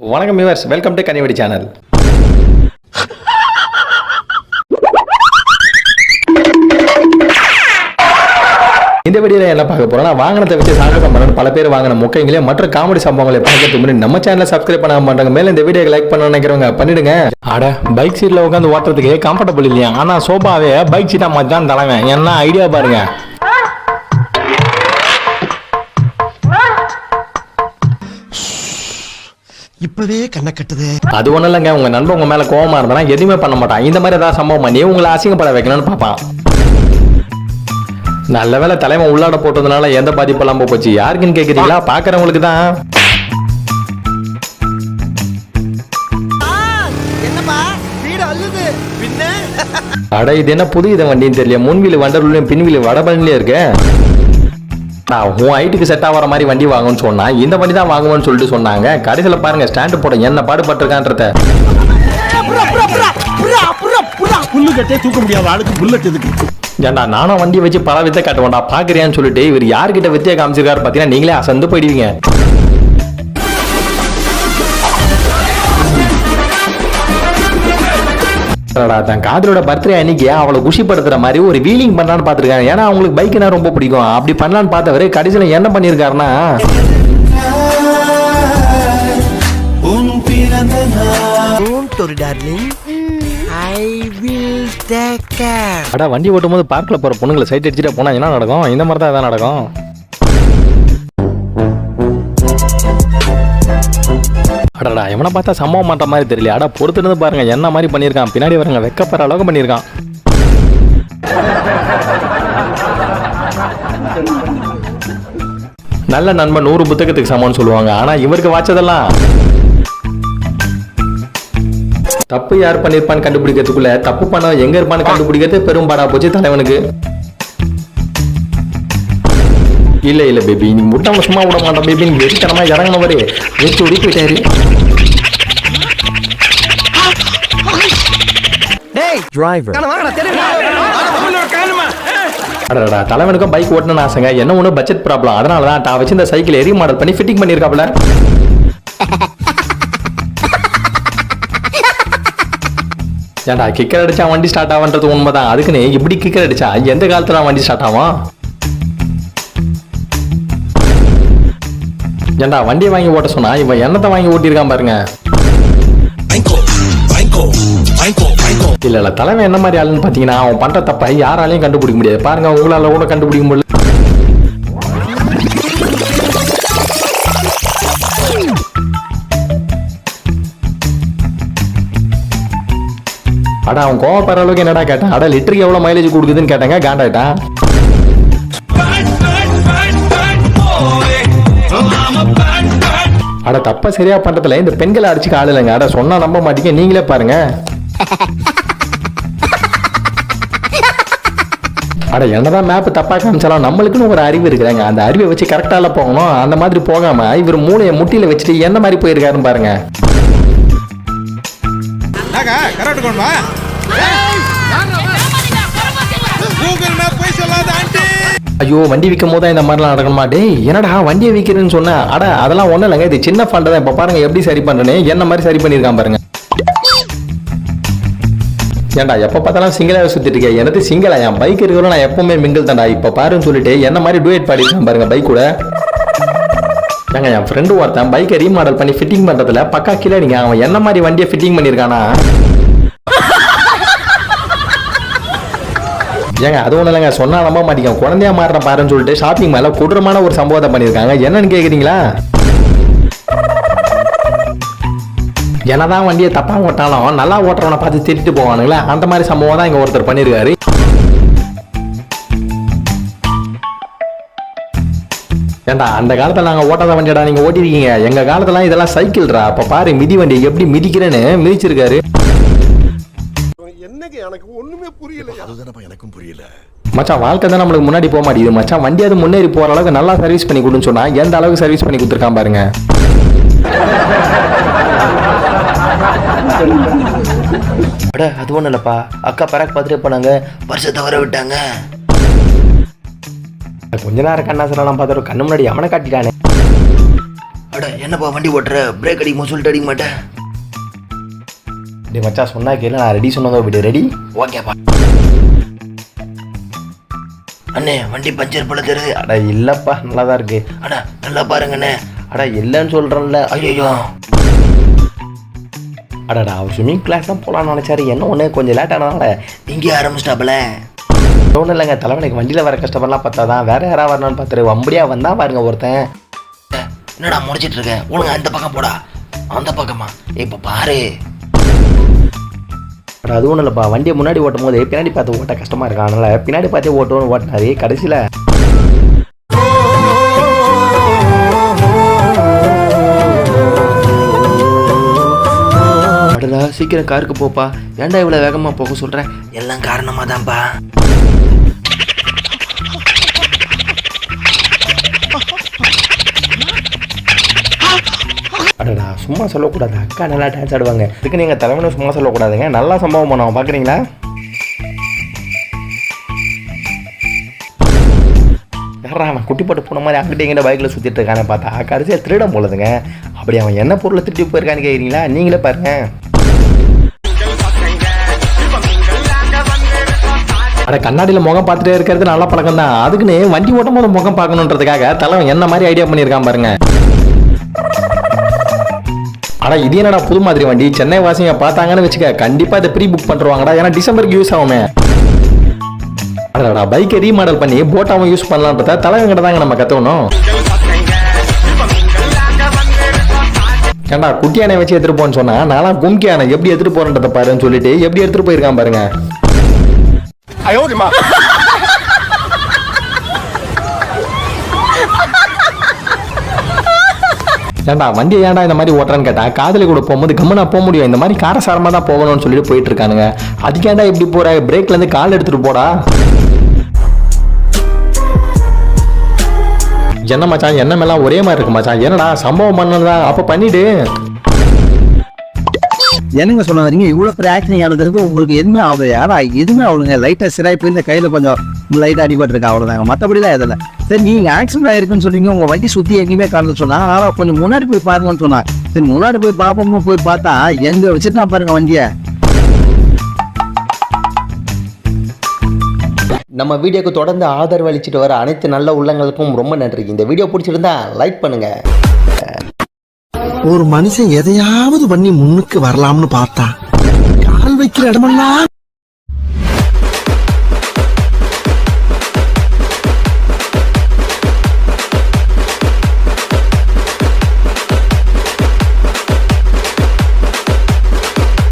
வணக்கம் yours welcome to கனிவடி channel இந்த வீடியோல என்ன பார்க்க போறோம்னா வாகனத்தை வச்சு சாகசம் பண்ணணும். பல பேர் வாங்கின முக்கைங்களே மற்ற காமெடி சம்பவங்களை பார்க்கறதுக்கு முன்னாடி நம்ம சேனலை சப்ஸ்கிரைப் பண்ண மாட்டாங்க. மேலே இந்த வீடியோ லைக் பண்ண நினைக்கிறவங்க பண்ணிடுங்க. அட பைக் சீட்ல உட்காந்து ஓட்டுறதுக்கு கம்ஃபர்டபுள் இல்லையா? ஆனா சோபாவே பைக் சீட்டா மாதிரி தான் தலைவன் என்ன ஐடியா பாருங்க. இப்பவே கண்ணை கட்டுது. அது ஒண்ணும் இல்லைங்க. உங்க நண்பன் உங்க மேல கோவமா இருந்தா எதுவுமே பண்ண மாட்டான். இந்த மாதிரி ஏதாவது சம்பவம்? பண்ணி உங்களை அசிங்கப்பட வைக்கணும்னு பார்ப்பான். நல்ல வேளை தலைவன் உள்ளாட போட்டதுனால எந்த பாதிப்பு இல்லாம போச்சு. யாருக்குன்னு கேக்குறீங்களா? பாக்குறவங்களுக்கு தான். என்னப்பா வீடு அள்ளுது. பின்ன? அட இது என்ன புது இதை வண்டின்னு தெரியல முன்வீல் வண்டர்லையும் பின்வீல் வடபழனிலே இருக்கு. நான் உன் ஹைட்டுக்கு செட் ஆகிற மாதிரி வண்டி வாங்கணும்னு சொன்னா இந்த வண்டி தான் வாங்குவேன்னு சொல்லிட்டு சொன்னாங்க. கடைசியில் பாருங்க ஸ்டாண்டு போட என்ன பாடுபட்டிருக்கான்றத. புல்லு கட்டே தூக்க முடியாத ஆளுக்கு புல்லட் எதுக்கு? ஏன்டா நானும் வண்டி வச்சு பல வித்தை காட்டுவேன்டா பாக்குறியான்னு சொல்லிட்டு இவர் யார்கிட்ட வித்தியை காமிச்சிருக்காரு பார்த்தீங்கன்னா நீங்களே அசந்து போயிடுவீங்க. அடடா, தன் காதலோட பர்த்டே அன்னைக்கு அவளை குஷிப்படுத்துற மாதிரி ஒரு வீலிங் பண்ணலான்னு பார்த்துருக்காங்க. ஏன்னா அவங்களுக்கு பைக்னா ரொம்ப பிடிக்கும். அப்படி பண்ணலான்னு பார்த்தவர் கடைசியில் என்ன பண்ணியிருக்காருன்னா அடா வண்டி ஓட்டும் போது பார்க்கில் போகிற பொண்ணுங்களை சைட் அடிச்சுட்டு போனால் என்ன நடக்கும்? இந்த மாதிரி தான் நடக்கும்? அடடா எவனை பார்த்தா சம்பவம் பண்ணுற மாதிரி தெரியல அடா பொறுத்துருந்து பாருங்க என்ன மாதிரி பண்ணியிருக்கான். பின்னாடி வரங்க வெக்கப்படுற அளவுக்கு பண்ணியிருக்கான். நல்ல நண்பன் நூறு புத்தகத்துக்கு சமம்னு சொல்லுவாங்க. ஆனா இவருக்கு வாச்சதெல்லாம். தப்பு யார் பண்ணிருப்பான்னு கண்டுபிடிக்கிறதுக்குள்ள தப்பு பண்ண எங்க இருப்பான்னு கண்டுபிடிக்கிறது பெரும்பாடா போச்சு தலைவனுக்கு. இல்ல இல்ல பேபி நீ முட்டாம சும்மா விட மாட்டோம் பேபி நீ வெறித்தனமா இறங்கினவரு வச்சு ஓடி போயிட்டாரு அடடா தலைவனுக்கும் பைக் ஓட்டணும்னு ஆசைங்க என்ன ஒண்ணு பட்ஜெட் ப்ராப்ளம் அதனால தான் தான் வச்சு இந்த சைக்கிள் எரி மாடல் பண்ணி ஃபிட்டிங் பண்ணியிருக்காப்ல ஏன்டா கிக்கர் அடிச்சா வண்டி ஸ்டார்ட் ஆகுன்றது உண்மைதான் அதுக்குன்னு இப்படி கிக்கர் அடிச்சா எந்த காலத்துல வண்டி ஸ்டார்ட் ஆகும் ஏன்டா வண்டியை வாங்கி ஓட்ட சொன்னா? இவன் என்னத்தை வாங்கி ஓட்டியிருக்கான் பாருங்க. இல்ல இல்ல தலைவன் என்ன மாதிரி ஆளுன்னு பாத்தீங்கன்னா அவன் பண்ற தப்ப யாராலையும் கண்டுபிடிக்க முடியாது. பாருங்க உங்களால கூட கண்டுபிடிக்க முடியல. அட அவன் கோவப்படுற அளவுக்கு என்னடா கேட்டான்? அட லிட்டருக்கு எவ்வளவு மைலேஜ் கொடுக்குதுன்னு கேட்டாங்க காண்டாயிட்டான். அட தப்ப சரியா பண்றதுல இந்த பெண்களை அடிச்சுக்க ஆள் இல்லைங்க. அட சொன்னா நம்ப மாட்டீங்க நீங்களே பாருங்க. அட என்னதான் மேப் தப்பா காமிச்சாலும் நம்மளுக்குன்னு ஒரு அறிவு இருக்குறாங்க அந்த அறிவை வச்சு கரெக்டால போகணும். அந்த மாதிரி போகாம இவர் மூளையை முட்டியில வச்சுட்டு என்ன மாதிரி போயிருக்காருன்னு பாருங்க. கரெக்ட் கொண்டு வா. கூகுள் மேப் போய் சொல்லாத ஆண்டி. ஐயோ வண்டி விற்கும் போது இந்த மாதிரிலாம் நடக்கணுமா? டே என்னடா வண்டியை விற்கிறேன்னு சொன்னேன் அட அதெல்லாம் ஒன்றும் இல்லைங்க. இது சின்ன ஃபால்ட் தான். இப்போ பாருங்க எப்படி சரி பண்ணுறேன்னு என்ன மாதிரி சரி பண்ணியிருக்கான் பாருங்க. ஏன்டா எப்போ பார்த்தாலும் சிங்கிளாக சுற்றிட்டு இருக்கேன் எனக்கு சிங்கிளா என் பைக் இருக்கிறோம் நான் எப்பவுமே மிங்கிள் தான்டா. இப்போ பாருன்னு சொல்லிட்டு என்ன மாதிரி டூயட் பாடிருக்கான் பாருங்க பைக் கூட. ஏங்க என் ஃப்ரெண்டு ஒருத்தன் பைக்கை ரீமாடல் பண்ணி ஃபிட்டிங் பண்ணுறதுல பக்கா கீழே நீங்க அவன் என்ன மாதிரி வண்டியை ஃபிட்டிங் பண்ணியிருக்கானா? ஏங்க அது ஒன்றும் இல்லைங்க. சொன்னால் நம்ப மாட்டீங்க. குழந்தையா மாறுற பாருன்னு சொல்லிட்டு ஷாப்பிங் மேலே கொடூரமான ஒரு சம்பவத்தை பண்ணியிருக்காங்க. என்னன்னு என்ன என்னதான் வண்டியை தப்பாக ஓட்டாலும் நல்லா ஓட்டுறவனை பார்த்து திட்டிட்டு போவானுங்களே. அந்த மாதிரி சம்பவம் தான் இங்கே ஒருத்தர் பண்ணியிருக்காரு. ஏண்டா அந்த காலத்தில் நாங்கள் ஓட்டாத வண்டியடா நீங்கள் ஓட்டிருக்கீங்க எங்கள் காலத்துல இதெல்லாம் சைக்கிள்ரா அப்போ பாரு மிதி வண்டி எப்படி மிதிக்கிறேன்னு மிதிச்சிருக்காரு. என்னங்க எனக்கு ஒண்ணுமே புரியல அதுதானப்பா எனக்கும் புரியல. மச்சான் வாழ்க்கை தான் நம்மளுக்கு முன்னாடி போக மாட்டேங்குது. மச்சான் வண்டியாவது முன்னேறி போற அளவுக்கு நல்லா சர்வீஸ் பண்ணி கொடுன்னு சொன்னா எந்த அளவுக்கு சர்வீஸ் பண்ணி கொடுத்துருக்கான் பாருங்க. அட அது ஒன்றும் இல்லைப்பா. அக்கா பராக் பார்த்துட்டு போனாங்க. வருஷத்தை வர விட்டாங்க. கொஞ்ச நேரம் கண்ணாசரெல்லாம் பார்த்துட்டு கண்ணு முன்னாடி அவனை காட்டிட்டானே. அட என்னப்பா வண்டி ஓட்டுற? பிரேக் அடிக்குமோ சொல்லிட்டு அடிக்க மாட்டேன் டே மச்சான் சொன்னா கேளு நான் ரெடி சொன்னதோ விடு. ரெடி ஓகேப்பா அண்ணே வண்டி பஞ்சர் போல தெரியுது. அட இல்லப்பா நல்லா தான் இருக்கு. அண்ணா நல்லா பாருங்கண்ணே. அட இல்லைன்னு சொல்றேன்ல. ஐயோ அடடா அவர் ஸ்விம்மிங் கிளாஸ் தான் போகலான்னு நினச்சாரு. என்ன ஒன்று கொஞ்சம் லேட் ஆனதால. இங்கே ஆரம்பிச்சிட்டாப்புல. ஒன்றும் இல்லைங்க தலைவனுக்கு வண்டியில் வர கஷ்டப்படலாம் பார்த்தா தான் வேற யாராவது வரணும்னு பார்த்துரு. வம்படியா வந்தா பாருங்க ஒருத்தன். என்னடா முடிச்சிட்டு இருக்க ஒழுங்கா அந்த பக்கம் போடா. அந்த பக்கமா. இப்ப பாரு. ஆனால் அது ஒன்றும் இல்லைப்பா. வண்டியை முன்னாடி ஓட்டும் போது பின்னாடி பார்த்து ஓட்ட கஷ்டமாக இருக்கும் அதனால் பின்னாடி பார்த்தே ஓட்டுவோன்னு ஓட்டினாரு. கடைசியில் அடடா சீக்கிரம் காருக்கு போப்பா. ஏன்டா இவ்வளோ வேகமாக போக சொல்கிறேன் எல்லாம் காரணமாக தான்ப்பா அடடா சும்மா சொல்லக்கூடாது? அக்கா நல்லா டான்ஸ் ஆடுவாங்க. இதுக்கு நீங்கள் தலைவனை சும்மா சொல்லக்கூடாதுங்க. நல்லா சம்பவம் பண்ணுவோம் பார்க்குறீங்களா யாரா அவன் குட்டி போட்டு போன மாதிரி அங்கிட்ட எங்கிட்ட பைக்கில் சுற்றிட்டு இருக்கானே பார்த்தா. கடைசியாக திருடம் போலதுங்க. அப்படி அவன் என்ன பொருளை திருட்டி போயிருக்கான்னு கேட்குறீங்களா நீங்களே பாருங்க. அட கண்ணாடியில் முகம் பார்த்துட்டே இருக்கிறது நல்ல பழக்கம் தான் அதுக்குன்னு வண்டி ஓட்டும் போது முகம் பார்க்கணுன்றதுக்காக தலைவன் என்ன மாதிரி ஐடியா பண்ணியிருக்கான் பாருங்க. ஆனால் இது என்னடா புது மாதிரி வண்டி? சென்னை வாசிங்க பார்த்தாங்கன்னு வச்சுக்க கண்டிப்பாக இதை ப்ரீ புக் பண்ணுறாங்கடா ஏன்னா டிசம்பருக்கு யூஸ் ஆகுமே. அடடா பைக்கை ரீமாடல் பண்ணி போட்டாவும் யூஸ் பண்ணலான்றத தலைவங்கிட்ட தாங்க நம்ம கற்றுக்கணும் ஏண்டா குட்டி யானை வச்சு எடுத்துட்டு போன்னு சொன்னா நான்லாம் கும்கி யானை எப்படி எடுத்துட்டு போறேன்றத பாருன்னு சொல்லிட்டு எப்படி எடுத்துட்டு போயிருக்கான் பாருங்க. ஏன்டா வண்டி ஏன்டா இந்த மாதிரி ஓட்டுறான்னு கேட்டா காதலி கூட போகும்போது கம்மனா போக முடியும். இந்த மாதிரி காரசாரமா தான் போகணும்னு சொல்லிட்டு போயிட்டு இருக்கானுங்க அதுக்கேண்டா இப்படி போற? பிரேக்ல இருந்து கால் எடுத்துட்டு போடா. என்ன மச்சான் என்ன மேலாம் ஒரே மாதிரி இருக்கு மச்சான். என்னடா சம்பவம் பண்ணதா? அப்ப பண்ணிவிடு என்னங்க சொன்ன வரீங்க இவ்வளோ பெரிய ஆக்சிடென்ட் ஆனதுக்கு உங்களுக்கு எதுவுமே ஆகுது யாரா எதுவுமே ஆகுதுங்க லைட்டாக சிராய்ப்பு இந்த கையில் கொஞ்சம் லைட்டாக அடிபட்டுருக்கா. அவ்வளோதாங்க மற்றபடிலாம் மத்தபடிலாம் எதில் சரி நீங்கள் ஆக்சிடென்ட் ஆயிருக்குன்னு சொன்னீங்க உங்கள் வண்டி சுற்றி எங்கேயுமே காரணம் சொன்னால் ஆனால் கொஞ்சம் முன்னாடி போய் பாருங்கன்னு சொன்னாங்க சரி முன்னாடி போய் பார்ப்போம்னு போய் பார்த்தா எங்கே வச்சுட்டு பாருங்க வண்டியை. நம்ம வீடியோக்கு தொடர்ந்து ஆதரவு அளிச்சுட்டு வர அனைத்து நல்ல உள்ளங்களுக்கும் ரொம்ப நன்றி. இந்த வீடியோ பிடிச்சிருந்தா லைக் பண்ணுங்க. ஒரு மனுஷன் எதையாவது பண்ணி முன்னுக்கு வரலாம்னு பார்த்தா கால் வைக்கிற இடமெல்லாம்